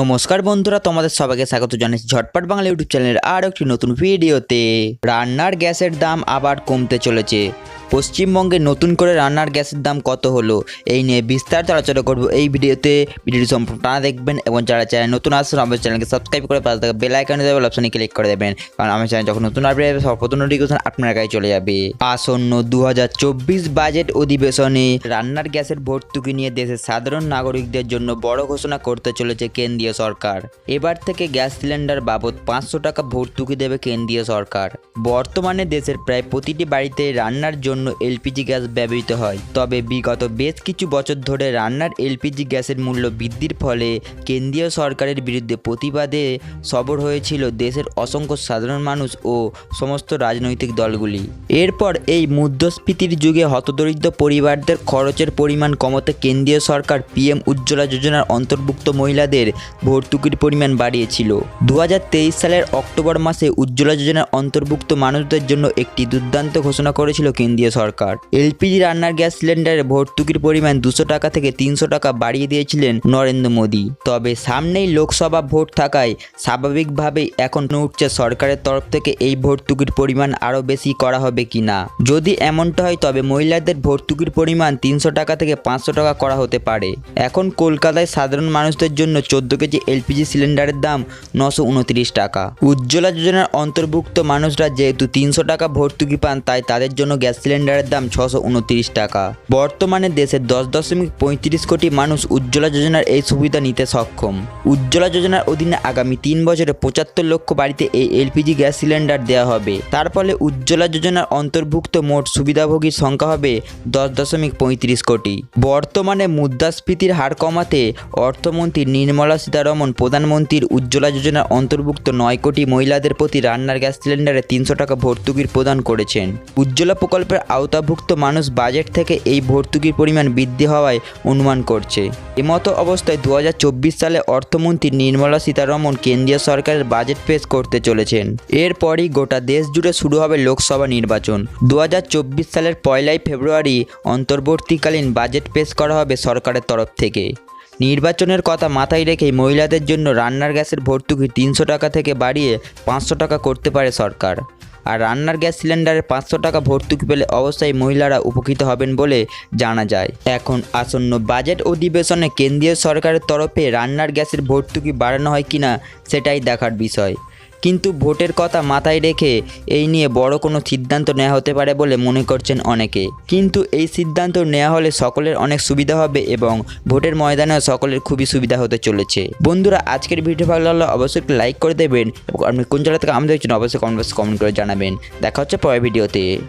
নমস্কার বন্ধুরা, তোমাদের সবাইকে স্বাগত জানাচ্ছি ঝটপট বাংলা ইউটিউব চ্যানেলের আর একটি নতুন ভিডিওতে। রান্নার গ্যাসের দাম আবার কমতে চলেছে। পশ্চিমবঙ্গে নতুন করে রান্নার গ্যাসের দাম কত হলো? এই নিয়ে বিস্তারিত আলোচনা করব এই ভিডিওতে। ভিডিওটি সম্পূর্ণ টানা দেখবেন এবং যারা চ্যানেল নতুন আসছেন, আমাদের চ্যানেলকে সাবস্ক্রাইব করে পাশে থাকা বেল আইকনে দেবেন অপশনে ক্লিক করে দেবেন। কারণ আমার চ্যানেল যখন নতুন হবে সর্বপ্রথম নোটিফিকেশন আপনার কাছে চলে যাবে। আসন্ন দু হাজার চব্বিশ বাজেট অধিবেশনে রান্নার গ্যাসের ভর্তুকি নিয়ে দেশের সাধারণ নাগরিকদের জন্য বড় ঘোষণা করতে চলেছে কেন্দ্রীয় সরকার। এবার থেকে গ্যাস সিলিন্ডার বাবদ পাঁচশো টাকা ভর্তুকি দেবে কেন্দ্রীয় সরকার। বর্তমানে দেশের প্রায় প্রতিটি বাড়িতে রান্নার জন্য এলপিজি গ্যাস ব্যবহৃত হয়। তবে বিগত বেশ কিছু বছর ধরে রান্নার এলপিজি গ্যাসের মূল্য বৃদ্ধির ফলে কেন্দ্রীয় সরকারের বিরুদ্ধে প্রতিবাদে সবর হয়েছিল দেশের অসংখ্য সাধারণ মানুষ ও সমস্ত রাজনৈতিক দলগুলি। এরপর এই মুদ্রাস্ফীতির যুগে হতদরিদ্র পরিবারদের খরচের পরিমাণ কমাতে কেন্দ্রীয় সরকার পিএম উজ্জ্বলা যোজনার অন্তর্ভুক্ত মহিলাদের ভর্তুকির পরিমাণ বাড়িয়েছিল। দু হাজার তেইশ সালের অক্টোবর মাসে উজ্জ্বলা যোজনার অন্তর্ভুক্ত মানুষদের জন্য একটি দুর্দান্ত ঘোষণা করেছিল কেন্দ্রীয় সরকার। এলপিজি রান্নার গ্যাস সিলিন্ডারের ভর্তুকির পরিমাণ দুশো টাকা থেকে তিনশো টাকা বাড়িয়ে দিয়েছিলেন নরেন্দ্র মোদী। তবে সামনেই লোকসভা ভোট থাকায় স্বাভাবিকভাবেই এখন উঠছে সরকারের তরফ থেকে এই ভর্তুকির পরিমাণ আরও বেশি করা হবে কি না। যদি এমনটা হয়, তবে মহিলাদের ভর্তুকির পরিমাণ তিনশো টাকা থেকে পাঁচশো টাকা করা হতে পারে। এখন কলকাতায় সাধারণ মানুষদের জন্য চোদ্দ কেজি এলপিজি সিলিন্ডারের দাম নশো উনত্রিশ টাকা। উজ্জ্বলা যোজনার অন্তর্ভুক্ত মানুষরা যেহেতু তিনশো টাকা ভর্তুকি পান, তাই তাদের জন্য গ্যাস সিলিন্ডারের দাম ছশো উনত্রিশ টাকা। বর্তমানে দেশের দশ দশমিক পঁয়ত্রিশ কোটি মানুষ উজ্জ্বলা যোজনার এই সুবিধা নিতে সক্ষম। উজ্জ্বলা যোজনার অধীনে আগামী তিন বছরে পঁচাত্তর লক্ষ বাড়িতে এই এলপিজি গ্যাস সিলিন্ডার দেওয়া হবে। তার ফলে উজ্জ্বলা যোজনার অন্তর্ভুক্ত মোট সুবিধাভোগীর সংখ্যা হবে দশ দশমিক পঁয়ত্রিশ কোটি। বর্তমানে মুদ্রাস্ফীতির হার কমাতে অর্থমন্ত্রী নির্মলা সীতারমন প্রধানমন্ত্রীর উজ্জ্বলা যোজনার অন্তর্ভুক্ত নয় কোটি মহিলাদের প্রতি রান্নার গ্যাস সিলিন্ডারে তিনশো টাকা ভর্তুকির প্রদান করেছেন। উজ্জ্বলা প্রকল্পের আওতাভুক্ত মানুষ বাজেট থেকে এই ভর্তুকির পরিমাণ বৃদ্ধি হওয়ায় অনুমান করছে। এমতো অবস্থায় দু হাজার চব্বিশ সালে অর্থমন্ত্রী নির্মলা সীতারমন কেন্দ্রীয় সরকারের বাজেট পেশ করতে চলেছেন। এরপরই গোটা দেশ জুড়ে শুরু হবে লোকসভা নির্বাচন। দু হাজার চব্বিশ সালের পয়লাই ফেব্রুয়ারি অন্তর্বর্তীকালীন বাজেট পেশ করা হবে সরকারের তরফ থেকে। নির্বাচনের কথা মাথায় রেখেই মহিলাদের জন্য রান্নার গ্যাসের ভর্তুকি তিনশো টাকা থেকে বাড়িয়ে পাঁচশো টাকা করতে পারে সরকার। আর রান্নার গ্যাস সিলিন্ডারে পাঁচশো টাকা ভর্তুকি পেলে অবশ্যই মহিলারা উপকৃত হবেন বলে জানা যায়। এখন আসন্ন বাজেট অধিবেশনে কেন্দ্রীয় সরকারের তরফে রান্নার গ্যাসের ভর্তুকি বাড়ানো হয় কিনা সেটাই দেখার বিষয়। কিন্তু ভোটের কথা মাথায় রেখে এই নিয়ে বড় কোনো সিদ্ধান্ত নেওয়া হতে পারে বলে মনে করছেন অনেকে। কিন্তু এই সিদ্ধান্ত নেওয়া হলে সকলের অনেক সুবিধা হবে এবং ভোটের ময়দানেও সকলের খুবই সুবিধা হতে চলেছে। বন্ধুরা, আজকের ভিডিও ভালো লাগলে অবশ্যই লাইক করে দেবেন। এবং আপনি কোন জায়গা থেকে আমাদের জন্য অবশ্যই কমেন্ট বক্সে কমেন্ট করে জানাবেন। দেখা হচ্ছে পরের ভিডিওতে।